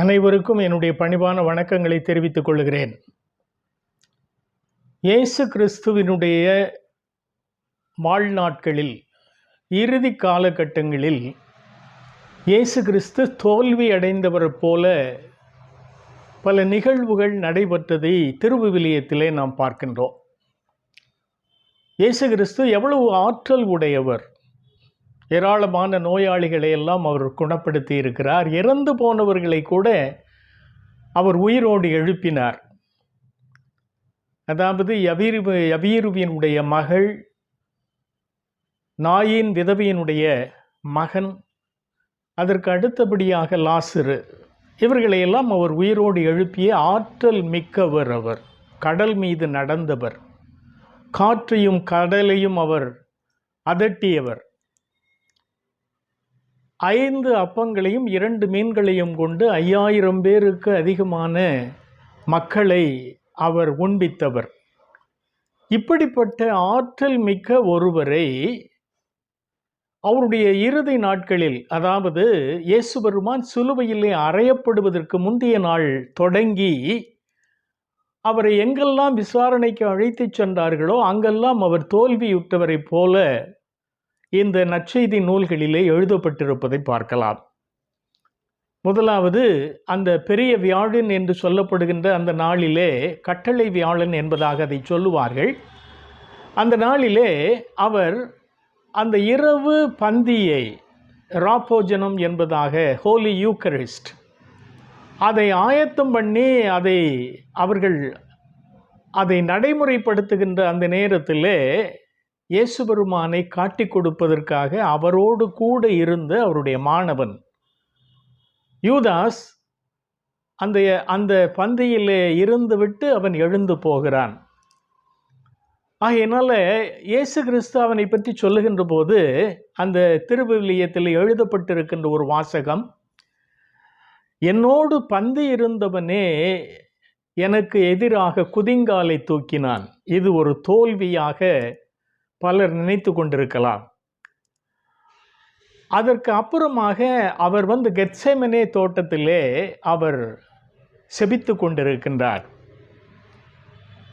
அனைவருக்கும் என்னுடைய பணிவான வணக்கங்களை தெரிவித்துக் கொள்கிறேன். இயேசு கிறிஸ்துவினுடைய வாழ்நாட்களில் இறுதி காலகட்டங்களில் இயேசு கிறிஸ்து தோல்வி அடைந்தவர் போல பல நிகழ்வுகள் நடைபெற்றதை திருவிவிலியத்திலே நாம் பார்க்கின்றோம். இயேசு கிறிஸ்து எவ்வளவு ஆற்றல் உடையவர் ஏராளமான நோயாளிகளை எல்லாம் அவர் குணப்படுத்தி இருக்கிறார். இறந்து போனவர்களை கூட அவர் உயிரோடு எழுப்பினார். அதாவது யபீரு யபீருவினுடைய மகள் நாயின் விதவியினுடைய மகன் அதற்கு அடுத்தபடியாக லாசிறு இவர்களையெல்லாம் அவர் உயிரோடு எழுப்பிய ஆற்றல் மிக்கவர் அவர் கடல் மீது நடந்தவர். காற்றையும் கடலையும் அவர் அதட்டியவர். ஐந்து அப்பங்களையும் இரண்டு மீன்களையும் கொண்டு ஐயாயிரம் பேருக்கு அதிகமான மக்களை அவர் உண்பித்தவர். இப்படிப்பட்ட ஆற்றல் மிக்க ஒருவரை அவருடைய இறுதி நாட்களில் அதாவது இயேசு பெருமான் சிலுவையிலே அறையப்படுவதற்கு முந்தைய நாள் தொடங்கி அவரை எங்கெல்லாம் விசாரணைக்கு அழைத்துச் சென்றார்களோ அங்கெல்லாம் அவர் தோல்வியுற்றவரைப் போல இந்த நற்செய்தி நூல்களிலே எழுதப்பட்டிருப்பதை பார்க்கலாம். முதலாவது அந்த பெரிய வியாழன் என்று சொல்லப்படுகின்ற அந்த நாளிலே கட்டளை வியாழன் என்பதாக அதை சொல்லுவார்கள். அந்த நாளிலே அவர் அந்த இரவு பந்தியை ராப்போஜனம் என்பதாக ஹோலி யூக்கரிஸ்ட் அதை ஆயத்தம் பண்ணி அதை அவர்கள் அதை நடைமுறைப்படுத்துகின்ற அந்த நேரத்திலே இயேசு பெருமானை காட்டி கொடுப்பதற்காக அவரோடு கூட இருந்த அவருடைய மாணவன். யூதாஸ் அந்த அந்த பந்தியிலே இருந்துவிட்டு அவன் எழுந்து போகிறான். ஆகையினால் இயேசு கிறிஸ்து அவனை பற்றி சொல்லுகின்ற போது அந்த திருவிவிலியத்தில் எழுதப்பட்டிருக்கின்ற ஒரு வாசகம் என்னோடு பந்து இருந்தவனே எனக்கு எதிராக குதிங்காலை தூக்கினான். இது ஒரு தோல்வியாக பலர் நினைத்து கொண்டிருக்கலாம். அதற்கு அப்புறமாக அவர் வந்து கெட்செமனே தோட்டத்திலே அவர் செபித்து கொண்டிருக்கின்றார்.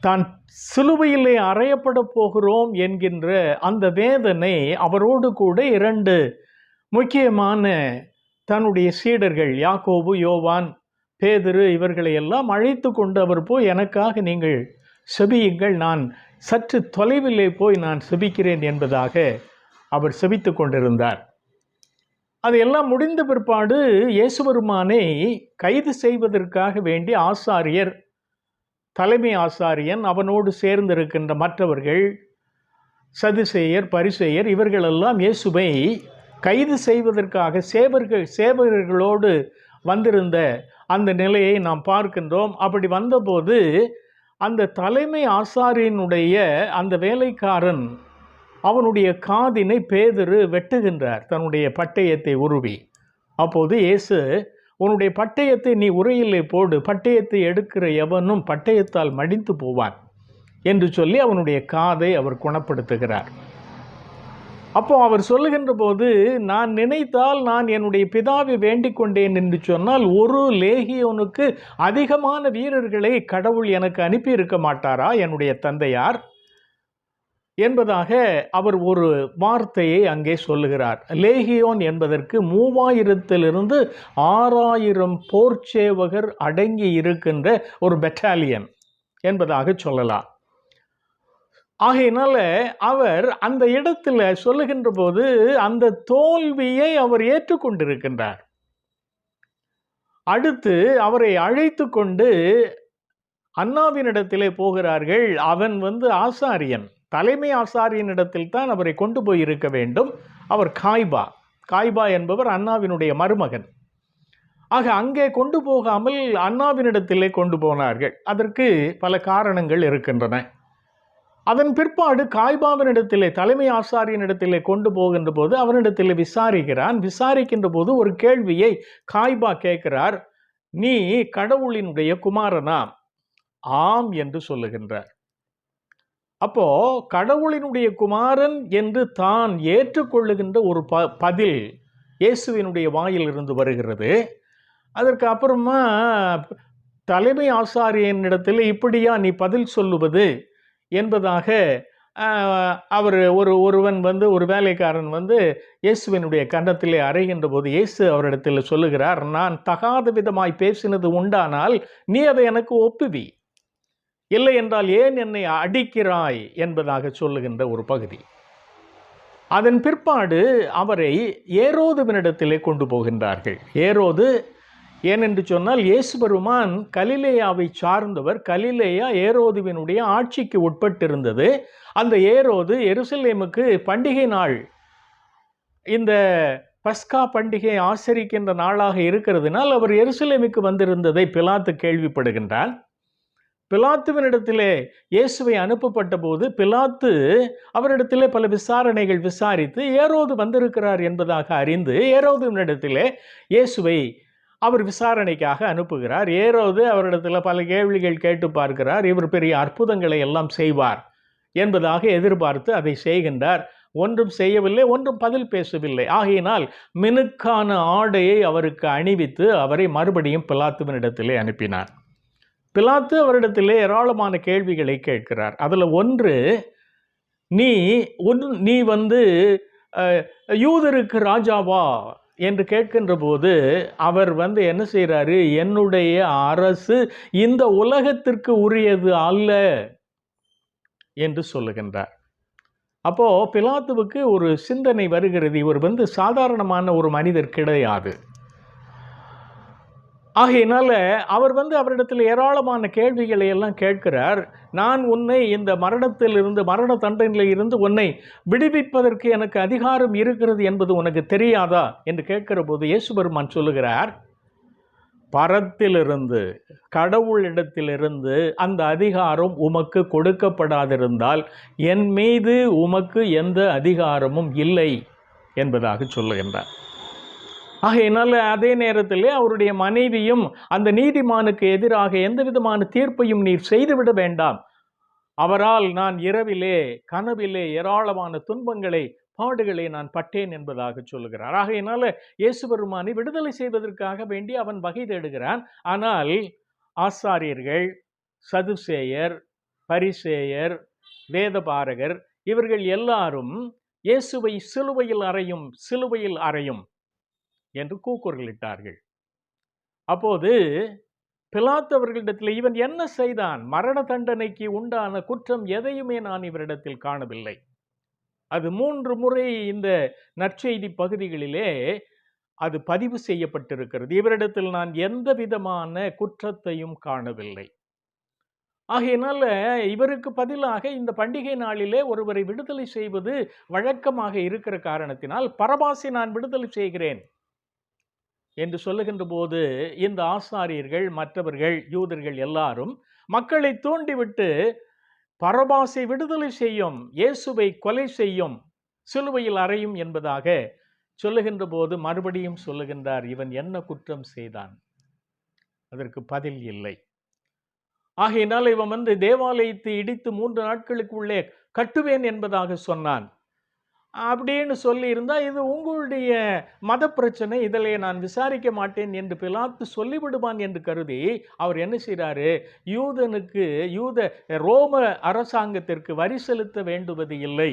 தான் சிலுவையிலே அறையப்பட போகிறோம் என்கின்ற அந்த வேதனை அவரோடு கூட இரண்டு முக்கியமான தன்னுடைய சீடர்கள் யாக்கோபு யோவான் பேதிரு இவர்களை எல்லாம் அழைத்து கொண்டு அவர் போய் எனக்காக நீங்கள் செபியுங்கள் நான் சற்று தொலைவிலே போய் நான் செபிக்கிறேன் என்பதாக அவர் செபித்து கொண்டிருந்தார். அதையெல்லாம் முடிந்த பிற்பாடு இயேசுபெருமானை கைது செய்வதற்காக வேண்டி ஆசாரியர் தலைமை ஆசாரியன் அவனோடு சேர்ந்திருக்கின்ற மற்றவர்கள் சதுசேயர் பரிசேயர் இவர்களெல்லாம் இயேசுவை கைது செய்வதற்காக சேவர்கள் சேவகர்களோடு வந்திருந்த அந்த நிலையை நாம் பார்க்கின்றோம். அப்படி வந்தபோது அந்த தலைமை ஆசாரியனுடைய அந்த வேலைக்காரன் அவனுடைய காதினை பேதரு வெட்டுகின்றார் தன்னுடைய பட்டயத்தை உருவி. அப்போது இயேசு உன்னுடைய பட்டயத்தை நீ உரையிலே போடு பட்டயத்தை எடுக்கிற எவனும் பட்டயத்தால் மடித்து போவான் என்று சொல்லி அவனுடைய காதை அவர் குணப்படுத்துகிறார். அப்போ அவர் சொல்லுகின்ற போது நான் நினைத்தால் நான் என்னுடைய பிதாவை வேண்டிக் கொண்டேன் என்று சொன்னால் ஒரு லேகியோனுக்கு அதிகமான வீரர்களை கடவுள் எனக்கு அனுப்பி இருக்க மாட்டாரா என்னுடைய தந்தையார்? என்பதாக அவர் ஒரு வார்த்தையை அங்கே சொல்லுகிறார். லேகியோன் என்பதற்கு மூவாயிரத்திலிருந்து ஆறாயிரம் போர்ச்சேவகர் அடங்கி இருக்கின்ற ஒரு பெட்டாலியன் என்பதாக சொல்லலாம். ஆகையினால அவர் அந்த இடத்துல சொல்லுகின்ற போது அந்த தோல்வியை அவர் ஏற்றுக்கொண்டிருக்கின்றார். அடுத்து அவரை அழைத்து கொண்டு அண்ணாவினிடத்திலே போகிறார்கள். அவன் வந்து ஆசாரியன். தலைமை ஆசாரியனிடத்தில் தான் அவரை கொண்டு போய் இருக்க வேண்டும். அவர் காய்பா. காய்பா என்பவர் அண்ணாவினுடைய மருமகன். ஆக அங்கே கொண்டு போகாமல் அண்ணாவினிடத்திலே கொண்டு போனார்கள். அதற்கு பல காரணங்கள் இருக்கின்றன. அதன் பிற்பாடு காய்பாவனிடத்திலே தலைமை ஆசாரியனிடத்திலே கொண்டு போகின்ற போது அவனிடத்திலே விசாரிக்கிறான். விசாரிக்கின்ற போது ஒரு கேள்வியை காய்பா கேட்கிறார். நீ கடவுளினுடைய குமாரனா? ஆம் என்று சொல்லுகின்றார். அப்போ கடவுளினுடைய குமாரன் என்று தான் ஏற்றுக்கொள்ளுகின்ற ஒரு ப பதில் இயேசுவினுடைய வாயிலிருந்து வருகிறது. அதற்கு அப்புறமா தலைமை ஆசாரியனிடத்தில் இப்படியா நீ பதில் சொல்லுவது? என்பதாக அவர் ஒரு ஒருவன் வந்து ஒரு வேலைக்காரன் வந்து இயேசுவினுடைய கன்னத்திலே அறைகின்ற போது இயேசு அவரிடத்தில் சொல்லுகிறார் நான் தகாத விதமாய் பேசினது உண்டானால் நீ அதை எனக்கு ஒப்புவி. இல்லை என்றால் ஏன் என்னை அடிக்கிறாய்? என்பதாக சொல்லுகின்ற ஒரு பகுதி. அதன் பிற்பாடு அவரை ஏரோதுவினிடத்திலே கொண்டு போகின்றார்கள். ஏரோது ஏனென்று சொன்னால் இயேசு பெருமான் கலிலேயாவை சார்ந்தவர் கலிலேயா ஏரோதுவினுடைய ஆட்சிக்கு உட்பட்டிருந்தது. அந்த ஏரோது எருசலேமுக்கு பண்டிகை நாள். இந்த பஸ்கா பண்டிகை ஆசரிக்கின்ற நாளாக இருக்கிறதுனால் அவர் எருசலேமுக்கு வந்திருந்ததை பிலாத்து கேள்விப்படுகின்றார் பிலாத்துவினிடத்திலே இயேசுவை அனுப்பப்பட்ட போது பிலாத்து அவரிடத்திலே பல விசாரணைகள் விசாரித்து ஏரோது வந்திருக்கிறார் என்பதாக அறிந்து ஏரோதுவினிடத்திலே இயேசுவை அவர் விசாரணைக்காக அனுப்புகிறார். ஏரோது அவரிடத்தில் பல கேள்விகள் கேட்டு பார்க்கிறார். இவர் பெரிய அற்புதங்களை எல்லாம் செய்வார் என்பதாக எதிர்பார்த்து அதை செய்கின்றார். ஒன்றும் செய்யவில்லை ஒன்றும் பதில் பேசவில்லை. ஆகையினால் மினுக்கான ஆடையை அவருக்கு அணிவித்து அவரை மறுபடியும் பிலாத்துவனிடத்திலே அனுப்பினார். பிலாத்து அவரிடத்திலே ஏராளமான கேள்விகளை கேட்கிறார். அதில் ஒன்று நீ ஒன் நீ வந்து யூதருக்கு ராஜாவா? என்று கேட்கின்ற போது அவர் வந்து என்ன செய்கிறாரு என்னுடைய அரசு இந்த உலகத்திற்கு உரியது அல்ல என்று சொல்லுகின்றார். அப்போது பிலாத்துவுக்கு ஒரு சிந்தனை வருகிறது. இவர் வந்து சாதாரணமான ஒரு மனிதர் கிடையாது. ஆகையினால அவர் வந்து அவரிடத்தில் ஏராளமான கேள்விகளை எல்லாம் கேட்கிறார். நான் உன்னை இந்த மரணத்தில் இருந்து மரண தண்டனையில் இருந்து உன்னை விடுவிப்பதற்கு எனக்கு அதிகாரம் இருக்கிறது என்பது உனக்கு தெரியாதா? என்று கேட்கிற போது இயேசு பெருமான் சொல்லுகிறார் பரத்திலிருந்து கடவுளிடத்திலிருந்து அந்த அதிகாரம் உமக்கு கொடுக்கப்படாதிருந்தால் என் மீது உமக்கு எந்த அதிகாரமும் இல்லை என்பதாக சொல்லுகின்றார். ஆகையினால் அதே நேரத்தில் அவருடைய மனைவியும் அந்த நீதிமானுக்கு எதிராக எந்த விதமான தீர்ப்பையும் நீர் செய்துவிட வேண்டாம். அவரால் நான் இரவிலே கனவிலே ஏராளமான துன்பங்களை பாடுகளை நான் பட்டேன் என்பதாக சொல்லுகிறார். ஆகையினால இயேசு பெருமானை விடுதலை செய்வதற்காக வேண்டி அவன் வகை தேடுகிறான். ஆனால் ஆசாரியர்கள் சதுசேயர் பரிசேயர் வேதபாரகர் இவர்கள் எல்லாரும் இயேசுவை சிலுவையில் அறையும் சிலுவையில் அறையும். என்று கூக்குரலிட்டார்கள். அப்போது பிலாத்து அவர்களிடத்தில் இவன் என்ன செய்தான்? மரண தண்டனைக்கு உண்டான குற்றம் எதையுமே நான் இவரிடத்தில் காணவில்லை. அது மூன்று முறை இந்த நற்செய்தி பகுதிகளிலே அது பதிவு செய்யப்பட்டிருக்கிறது. இவரிடத்தில் நான் எந்த விதமான குற்றத்தையும் காணவில்லை. ஆகையினால இவருக்கு பதிலாக இந்த பண்டிகை நாளிலே ஒருவரை விடுதலை செய்வது வழக்கமாக இருக்கிற காரணத்தினால் பரபாசை நான் விடுதலை செய்கிறேன். என்று சொல்லுகின்ற போது இந்த ஆசாரியர்கள் மற்றவர்கள் யூதர்கள் எல்லாரும் மக்களை தூண்டிவிட்டு பரபாசை விடுதலை செய்யும் இயேசுவை கொலை செய்யும் சிலுவையில் அறையும் என்பதாக சொல்லுகின்ற போது மறுபடியும் சொல்லுகின்றார் இவன் என்ன குற்றம் செய்தான்? அதற்கு பதில் இல்லை. ஆகையினால் இவன் வந்து தேவாலயத்தை இடித்து மூன்று நாட்களுக்குள்ளே கட்டுவேன் என்பதாக சொன்னான். அப்படின்னு சொல்லியிருந்தால் இது உங்களுடைய மத பிரச்சனை இதிலே நான் விசாரிக்க மாட்டேன் என்று பிலாத்து சொல்லிவிடுவான் என்று கருதி அவர் என்ன செய்கிறாரு யூதனுக்கு யூத ரோம அரசாங்கத்திற்கு வரி செலுத்த வேண்டுவது இல்லை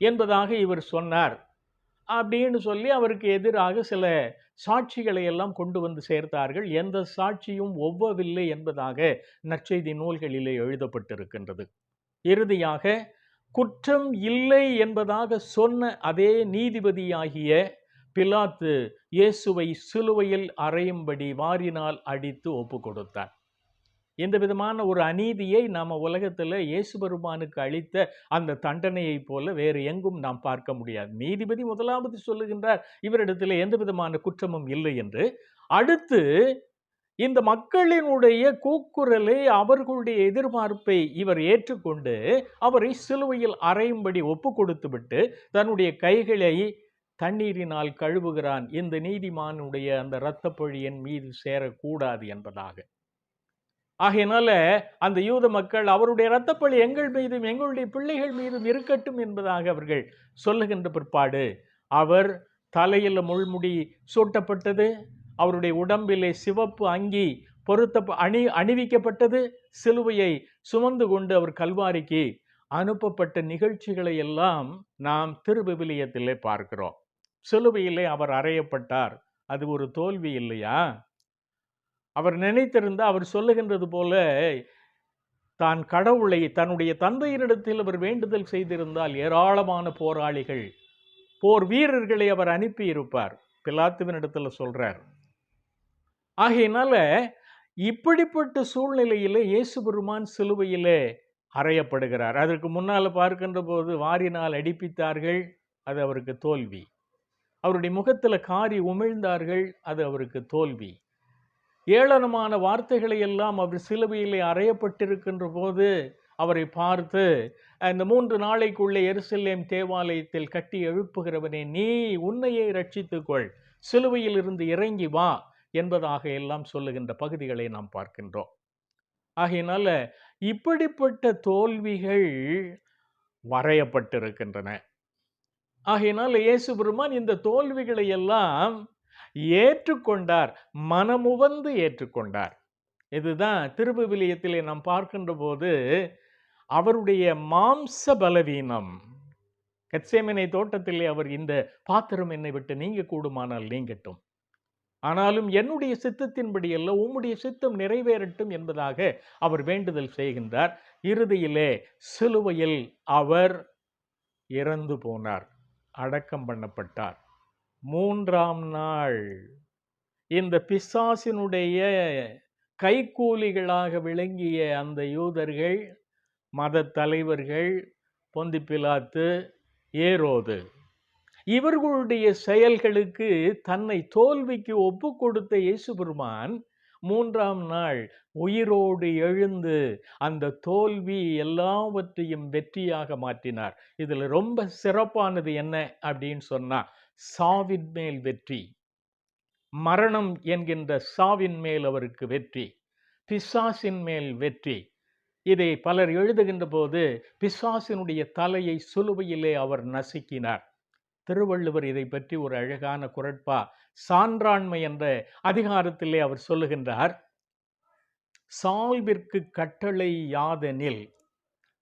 என்பதாக இவர் சொன்னார். அப்படின்னு சொல்லி அவருக்கு எதிராக சில சாட்சிகளை எல்லாம் கொண்டு வந்து சேர்த்தார்கள். எந்த சாட்சியும் ஒவ்வவில்லை என்பதாக நற்செய்தி நூல்களிலே எழுதப்பட்டிருக்கின்றது. இறுதியாக குற்றம் இல்லை என்பதாக சொன்ன அதே நீதிபதியாகிய பிலாத்து இயேசுவை சிலுவையில் அறையும்படி வாரினால் அடித்து ஒப்பு கொடுத்தார் இந்த விதமான ஒரு அநீதியை நாம் உலகத்தில் இயேசு பெருமானுக்கு அளித்த அந்த தண்டனையைப் போல வேறு எங்கும் நாம் பார்க்க முடியாது. நீதிபதி முதலாவது சொல்லுகின்றார் இவரிடத்தில் எந்த விதமான குற்றமும் இல்லை என்று. அடுத்து இந்த மக்களினுடைய கூக்குரலை அவர்களுடைய எதிர்பார்ப்பை இவர் ஏற்றுக்கொண்டு அவரை சிலுவையில் அறையும்படி ஒப்பு கொடுத்துவிட்டு தன்னுடைய கைகளை தண்ணீரினால் கழுவுகிறான். இந்த நீதிமானுடைய அந்த இரத்தப்பொழி என் மீது சேரக்கூடாது என்பதாக. ஆகையினால அந்த யூத மக்கள் அவருடைய இரத்தப்பழி எங்கள் மீதும் எங்களுடைய பிள்ளைகள் மீதும் இருக்கட்டும் என்பதாக அவர்கள் சொல்லுகின்ற பிற்பாடு அவர் தலையில் முள்முடி சூட்டப்பட்டது. அவருடைய உடம்பிலே சிவப்பு அங்கி பொருத்த அணி அணிவிக்கப்பட்டது. சிலுவையை சுமந்து கொண்டு அவர் கல்வாரிக்கு அனுப்பப்பட்ட நிகழ்ச்சிகளை எல்லாம் நாம் திருவிவிலியத்திலே பார்க்கிறோம். சிலுவையிலே அவர் அறையப்பட்டார். அது ஒரு தோல்வி இல்லையா? அவர் நினைத்திருந்த அவர் சொல்லுகின்றது போல தான் கடவுளை தன்னுடைய தந்தையரிடத்தில் அவர் வேண்டுதல் செய்திருந்தால் ஏராளமான போராளிகள் போர் வீரர்களை அவர் அனுப்பியிருப்பார். இருப்பார் சொல்கிறார் ஆகையினால இப்படிப்பட்ட சூழ்நிலையிலே இயேசு பெருமான் சிலுவையிலே அறையப்படுகிறார். அதற்கு முன்னால் பார்க்கின்ற போது வாரினால் அடிப்பித்தார்கள் அது அவருக்கு தோல்வி. அவருடைய முகத்தில் காரி உமிழ்ந்தார்கள் அது அவருக்கு தோல்வி. ஏளனமான வார்த்தைகளை எல்லாம் அவர் சிலுவையிலே அறையப்பட்டிருக்கின்ற போது அவரை பார்த்து இந்த மூன்று நாளைக்குள்ளே எருசலேம் தேவாலயத்தில் கட்டி எழுப்புகிறவனே நீ உன்னையே ரட்சித்துக்கொள் சிலுவையில் இருந்து இறங்கி வா. என்பதாக எல்லாம் சொல்லுகின்ற பகுதிகளை நாம் பார்க்கின்றோம். ஆகையினால இப்படிப்பட்ட தோல்விகள் வரையப்பட்டிருக்கின்றன. ஆகையினால இயேசு பெருமான் இந்த தோல்விகளை எல்லாம் ஏற்றுக்கொண்டார் மனமுவந்து ஏற்றுக்கொண்டார். இதுதான் திருவிவிலியத்திலே நாம் பார்க்கின்ற போது அவருடைய மாம்ச பலவீனம் கட்சேமனை தோட்டத்திலே அவர் இந்த பாத்திரம் என்னை விட்டு நீங்க கூடுமானால் நீங்கட்டும். ஆனாலும் என்னுடைய சித்தத்தின்படி அல்ல உம்முடைய சித்தம் நிறைவேறட்டும் என்பதாக அவர் வேண்டுதல் செய்கின்றார். இறுதியிலே சிலுவையில் அவர் இறந்து போனார் அடக்கம் பண்ணப்பட்டார். மூன்றாம் நாள் இந்த பிசாசினுடைய கைக்கூலிகளாக விளங்கிய அந்த யூதர்கள் மத தலைவர்கள் பொந்திப்பிலாத்து ஏரோது இவர்களுடைய செயல்களுக்கு தன்னை தோல்விக்கு ஒப்பு கொடுத்த இயேசு பெருமான் மூன்றாம் நாள் உயிரோடு எழுந்து அந்த தோல்வி எல்லாவற்றையும் வெற்றியாக மாற்றினார். இதில் ரொம்ப சிறப்பானது என்ன அப்படின்னு சொன்னால் சாவின் மேல் வெற்றி. மரணம் என்கின்ற சாவின் மேல் அவருக்கு வெற்றி. பிசாசின் மேல் வெற்றி. இதை பலர் எழுதுகின்ற போது பிசாசினுடைய தலையை சுலுவையிலே அவர் நசுக்கினார். திருவள்ளுவர் இதை பற்றி ஒரு அழகான குரட்பா சான்றாண்மை என்ற அதிகாரத்திலே அவர் சொல்லுகின்றார் சால்விற்கு கட்டளை யாதெனில்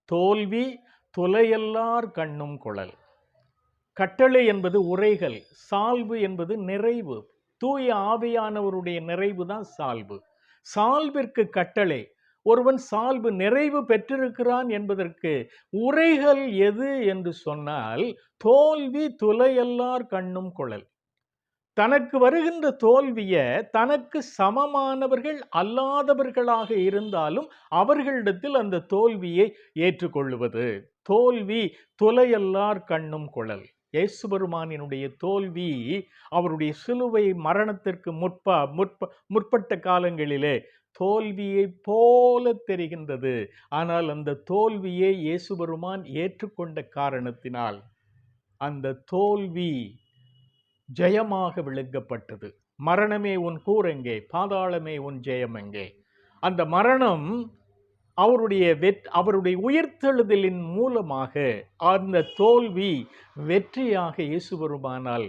தோல்வி துலையல்லார் கண்ணும் குழல். கட்டளை என்பது உரைகள் சால்வு என்பது நிறைவு தூய ஆவியானவருடைய நிறைவு தான் சால்வு. சால்விற்கு கட்டளை ஒருவன் சால்பு நிறைவு பெற்றிருக்கிறான் என்பதற்கு உரைகள் எது என்று சொன்னால் தோல்வி துலையல்லார் கண்ணும் குழல். தனக்கு வருகின்ற தோல்வியை தனக்கு சமமானவர்கள் அல்லாதவர்களாக இருந்தாலும் அவர்களிடத்தில் அந்த தோல்வியை ஏற்றுக்கொள்ளுவது. தோல்வி துலையல்லார் கண்ணும் குழல். இயேசுபெருமானினுடைய தோல்வி அவருடைய சிலுவை மரணத்திற்கு முற்பா முற்ப முற்பட்ட காலங்களிலே தோல்வியை போல தெரிகின்றது. ஆனால் அந்த தோல்வியை இயேசுபெருமான் ஏற்றுக்கொண்ட காரணத்தினால் அந்த தோல்வி ஜெயமாக விளங்கப்பட்டது. மரணமே உன் கூரெங்கே பாதாளமே உன் ஜெயம் எங்கே? அந்த மரணம் அவருடைய வெற் அவருடைய உயிர்த்தெழுதலின் மூலமாக அந்த தோல்வி வெற்றியாக இயேசுபெருமானால்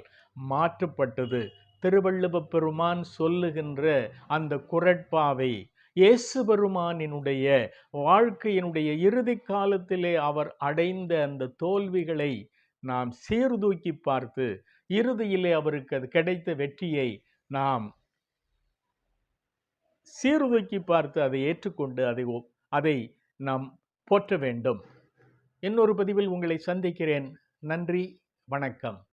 மாற்றப்பட்டது. திருவள்ளுவ பெருமான் சொல்லுகின்ற அந்த குரட்பாவை இயேசு பெருமானினுடைய வாழ்க்கையினுடைய இறுதி காலத்திலே அவர் அடைந்த அந்த தோல்விகளை நாம் சீர்தூக்கி பார்த்து இறுதியிலே அவருக்கு அது கிடைத்த வெற்றியை நாம் சீர்தூக்கி பார்த்து அதை ஏற்றுக்கொண்டு அதை அதை நாம் போற்ற வேண்டும். இன்னொரு பதிவில் உங்களை சந்திக்கிறேன். நன்றி. வணக்கம்.